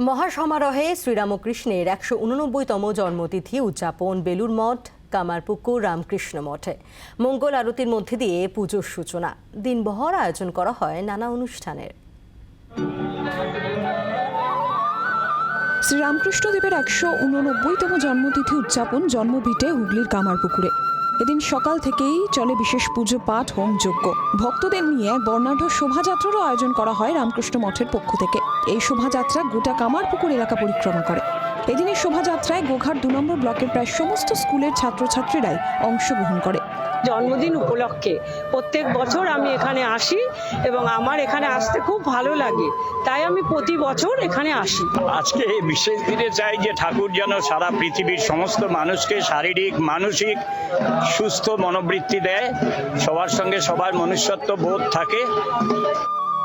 মহাসমারোহে শ্রীরামকৃষ্ণের একশো উননব্বইতম জন্মতিথি উদযাপন বেলুর মঠ, কামারপুকুর, রামকৃষ্ণ মঠে। মঙ্গল আরতির মধ্যে দিয়ে পুজোর সূচনা। দিনবহর আয়োজন করা হয় নানা অনুষ্ঠানের। শ্রীরামকৃষ্ণদেবের একশো উননব্বইতম জন্মতিথি উদযাপন জন্মভিটে হুগলির কামারপুকুরে। এদিন সকাল থেকেই চলে বিশেষ পুজো পাঠ হোম যজ্ঞ। ভক্তদের নিয়ে এক বর্ণাঢ্য শোভাযাত্রারও আয়োজন করা হয় রামকৃষ্ণ মঠের পক্ষ থেকে। এই শোভাযাত্রা গোটা কামারপুকুর এলাকা পরিক্রমা করে। এদিনের শোভাযাত্রায় গোঘাট দু নম্বর ব্লকের প্রায় সমস্ত স্কুলের ছাত্রছাত্রীরাই অংশগ্রহণ করে। জন্মদিন উপলক্ষে প্রত্যেক বছর আমি এখানে আসি এবং আমার এখানে আসতে খুব ভালো লাগে। তাই আমি প্রতি বছর এখানে আসি। আজকে এই বিশেষ দিনে চাই যে ঠাকুর যেন সারা পৃথিবীর সমস্ত মানুষকে শারীরিক মানসিক সুস্থ মনোবৃত্তি দেয়। সবার সঙ্গে সবার মনুষ্যত্ব বোধ থাকে।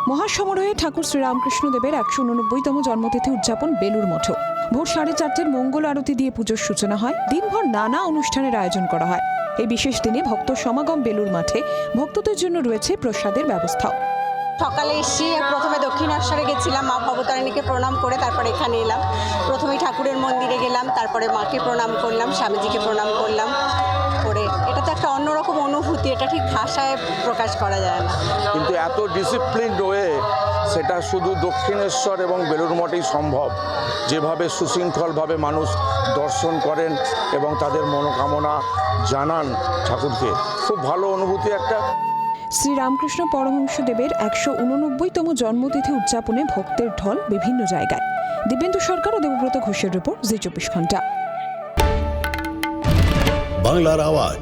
মহাসমারোহে ঠাকুর শ্রীরামকৃষ্ণ দেবের একশো উননব্বইতম জন্মতিথি উদযাপন বেলুর মঠে। ভোর সাড়ে চারটের মঙ্গল আরতি দিয়ে পুজোর সূচনা হয়, দিনভর নানা অনুষ্ঠানের আয়োজন করা হয়। এই বিশেষ দিনে ভক্ত সমাগম বেলুর মাঠে, ভক্তদের জন্য রয়েছে প্রসাদের ব্যবস্থাও সকালে এসেছি প্রথমে দক্ষিণেশ্বরে গেছিলাম, মা ভবতারিণীকে প্রণাম করে তারপরে এখানে এলাম। প্রথমে ঠাকুরের মন্দিরে গেলাম, তারপরে মাকে প্রণাম করলাম, স্বামীজিকে প্রণাম করলাম, করে। এটা তো একটা অন্যরকম অনুভূতি এটা ঠিক ভাষায় প্রকাশ করা যায় না। কিন্তু এত ডিসিপ্লিন রয়ে সেটা শুধু দক্ষিণেশ্বর এবং বেলুর মঠেই সম্ভব। যেভাবে সুশৃঙ্খলভাবে মানুষ দর্শন করেন এবং তাদের মনোকামনা জানান ঠাকুরকে। খুব ভালো অনুভূতি একটা। শ্রীরামকৃষ্ণ পরমহংস দেবের একশো উননব্বইতম জন্মতিথি উদযাপনে ভক্তের ঢল বিভিন্ন জায়গায়। দিব্যেন্দু সরকার ও দেবব্রত ঘোষের রিপোর্ট জি চব্বিশ ঘণ্টা। বাংলার আওয়াজ।